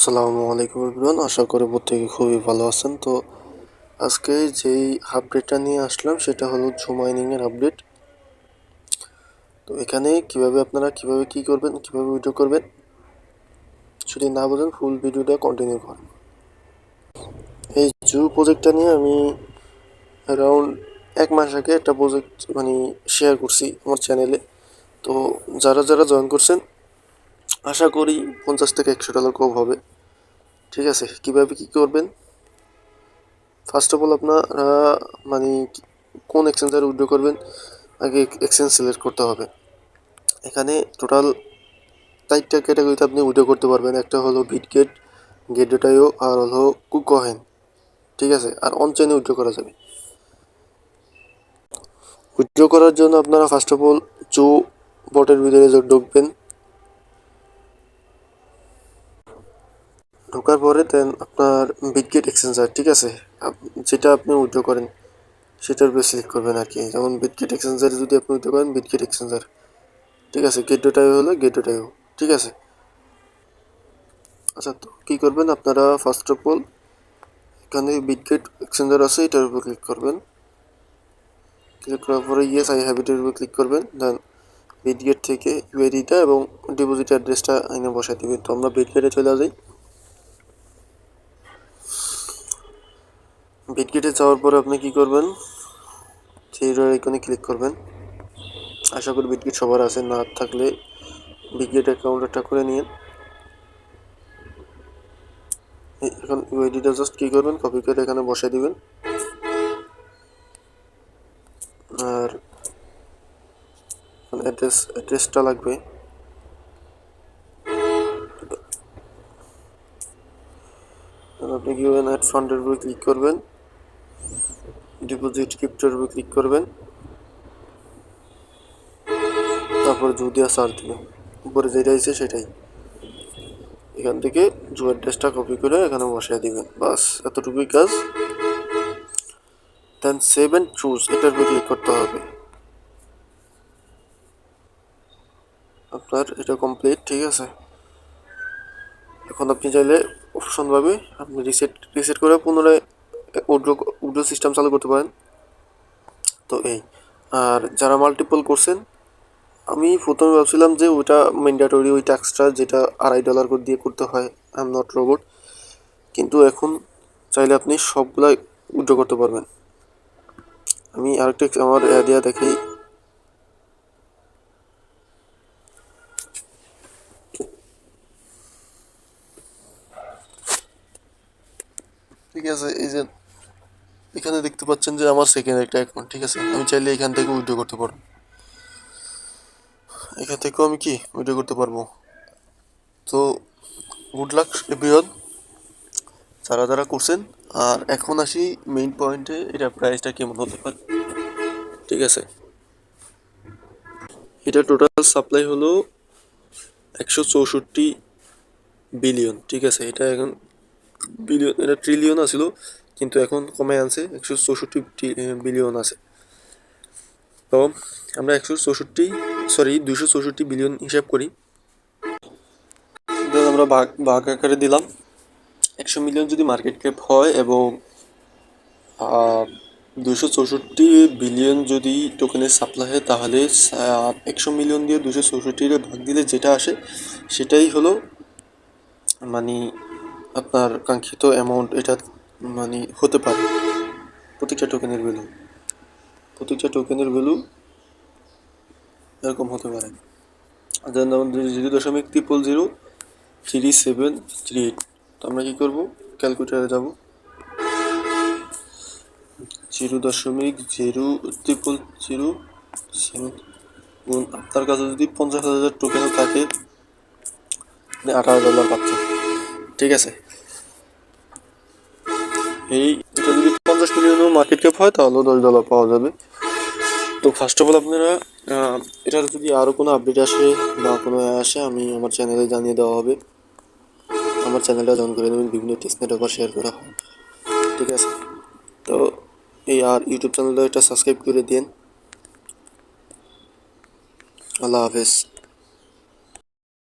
আসসালামু আলাইকুম এভরিওয়ান, আশা করি প্রত্যেকে খুবই ভালো আছেন। তো আজকে যেই আপডেটটা নিয়ে আসলাম, সেটা হলো জুম মাইনিংয়ের আপডেট তো এখানে কীভাবে আপনারা, কীভাবে কি করবেন, কীভাবে ভিডিও করবেন, যদি না বোঝেন ফুল ভিডিওটা কন্টিনিউ করেন। এই জু প্রজেক্টটা নিয়ে আমি অ্যারাউন্ড এক মাস আগে একটা প্রজেক্ট মানে শেয়ার করছি আমার চ্যানেলে তো যারা যারা জয়েন করছেন, আশা করি পঞ্চাশ থেকে একশো ডলার কম হবে। ঠিক আছে, কীভাবে কি করবেন? ফার্স্ট অফ অল আপনারা মানে কোন এক্সচেঞ্জার উইড্রো করবেন? আগে এক্সচেঞ্জ সিলেক্ট করতে হবে। এখানে টোটাল চারটা ক্যাটাগরিতে আপনি উইড্রো করতে পারবেন। একটা হলো বিটগেট গেট ডেটাইও আর হলো কুকহেন ঠিক আছে, আর অনচেনে উইড্রো করা যাবে। উইড্রো করার জন্য আপনারা ফার্স্ট অফ অল জো বটের ভিতরে ঢুকবেন ঢোকার পরে দেন আপনার বিটগেট এক্সচেঞ্জার ঠিক আছে? যেটা আপনি উইড্রো করেন, সেটার উপরে সিলেক্ট করবেন আর কি। যেমন বিটগেট এক্সচেঞ্জারে যদি আপনি উইড্রো করেন বিটগেট এক্সচেঞ্জার ঠিক আছে? গেট ডোটাইও হলে গেট ডোটাইও ঠিক আছে? আচ্ছা তো কী করবেন আপনারা? ফার্স্ট অফ অল এখানে বিটগেট এক্সচেঞ্জার আছে, এটার উপর ক্লিক করবেন। ক্লিক করার পরে ইয়েস আই হ্যাবিটের উপর ক্লিক করবেন। দেন বিটগেট থেকে ইউআইডিটা এবং ডিপোজিট অ্যাড্রেসটা এনে বসাই দিবেন। তো আমরা বিটগেটে চলে যাই বিটগেটে যাওয়ার পরে আপনি কি করবেন? সেই আইকনে ক্লিক করবেন। আশা করি বিটগেট সবার আছে, না থাকলে বিটগেট অ্যাকাউন্টটা করে নিন এখন ইউআইডিটা জাস্ট কী করবেন? কপি করে এখানে বসাই দিবেন। আর অ্যাড্রেস অ্যাড্রেসটা লাগবে। আপনি কি করবেন? অ্যাড ফান্ডের উপরে ক্লিক করবেন। ডিপোজিট ক্রিপ্টোর উপর ক্লিক করবেন। তারপর জু দিয়া সার্চ দিবেন। উপরে যেটা আছে সেটাই। এখান থেকে জু অ্যাড্রেসটা কপি করে এখানে বসিয়ে দিবেন। বাস, এতটুকুই কাজ। দেন সেভ অ্যান্ড চুজ এটার উপর ক্লিক করতে হবে। আপনার এটা কমপ্লিট ঠিক আছে? এখন আপনি চাইলে অপশন পাবে, আপনি রিসেট রিসেট করে পুনরায় উড্রো উড্রো সিস্টেম চালু করতে পারেন। তো এই, আর যারা মাল্টিপল করছেন, আমি প্রথমে ভাবছিলাম যে ওইটা ম্যান্ডেটরি ওই ট্যাক্সটা যেটা আড়াই ডলার করে দিয়ে করতে হয় আই এম নট রোবট কিন্তু এখন চাইলে আপনি সবগুলাই উড্রো করতে পারবেন। আমি আরেকটা আমার দেওয়া দেখি। ঠিক আছে, এই যে এখানে দেখতে পাচ্ছেন যে আমার সেকেন্ড একটা অ্যাকাউন্ট ঠিক আছে? আমি চাইলে এখান থেকে উইড্রো করতে পারব। এখান থেকেও আমি কি উইড্রো করতে পারব? তো গুড লাক এভরিওয়ান যারা যারা করছেন, আর এখন আসি মেইন পয়েন্টে এটা প্রাইসটা কেমন হতে পারে? ঠিক আছে? এটা টোটাল সাপ্লাই হলো একশো চৌষট্টি বিলিয়ন ঠিক আছে? এটা এখন বিলিয়ন এটা ট্রিলিয়ন আসিল কিন্তু এখন কমে আনছে একশো চৌষট্টি বিলিয়ন আছে। তো আমরা একশো চৌষট্টি সরি দুশো চৌষট্টি বিলিয়ন হিসাব করি। আমরা ভাগ ভাগ আকারে দিলাম। একশো মিলিয়ন যদি মার্কেট ক্যাপ হয় এবং দুশো চৌষট্টি বিলিয়ন যদি টোকেনের সাপ্লাই হয়, তাহলে একশো মিলিয়ন দিয়ে দুশো চৌষট্টির ভাগ দিলে যেটা আসে, সেটাই হলো মানে আপনার কাঙ্ক্ষিত অ্যামাউন্ট এটা মানে হতে পারে। প্রত্যেকটা টোকেনের ভ্যালু প্রত্যেকটা টোকেনের ভ্যালু এরকম হতে পারে। যেমন জিরো দশমিক triple zero three seven three eight তো আমরা কী করব? ক্যালকুলেটারে যাব। জিরো দশমিক জিরো ট্রিপল জিরো সেভেন আপনার কাছে যদি পঞ্চাশ হাজার টোকেনও থাকে আঠারো ডলার পাচ্ছেন। ঠিক আছে? এই যদি পঞ্চাশ মিলিয়নও মার্কেট ক্যাপ হয় তাহলেও দশ ডলার পাওয়া যাবে। তো ফার্স্ট অফ অল আপনারা এটার যদি আরও কোনো আপডেট আসে বা কোনো আসে, আমি আমার চ্যানেলে জানিয়ে দেওয়া হবে। আমার চ্যানেলটা জয়েন করে দেবেন বিভিন্ন টেস্টনেট অফার শেয়ার করা হয়। ঠিক আছে? তো এই আর ইউটিউব চ্যানেলটা এটা সাবস্ক্রাইব করে দিন আল্লাহ হাফেজ।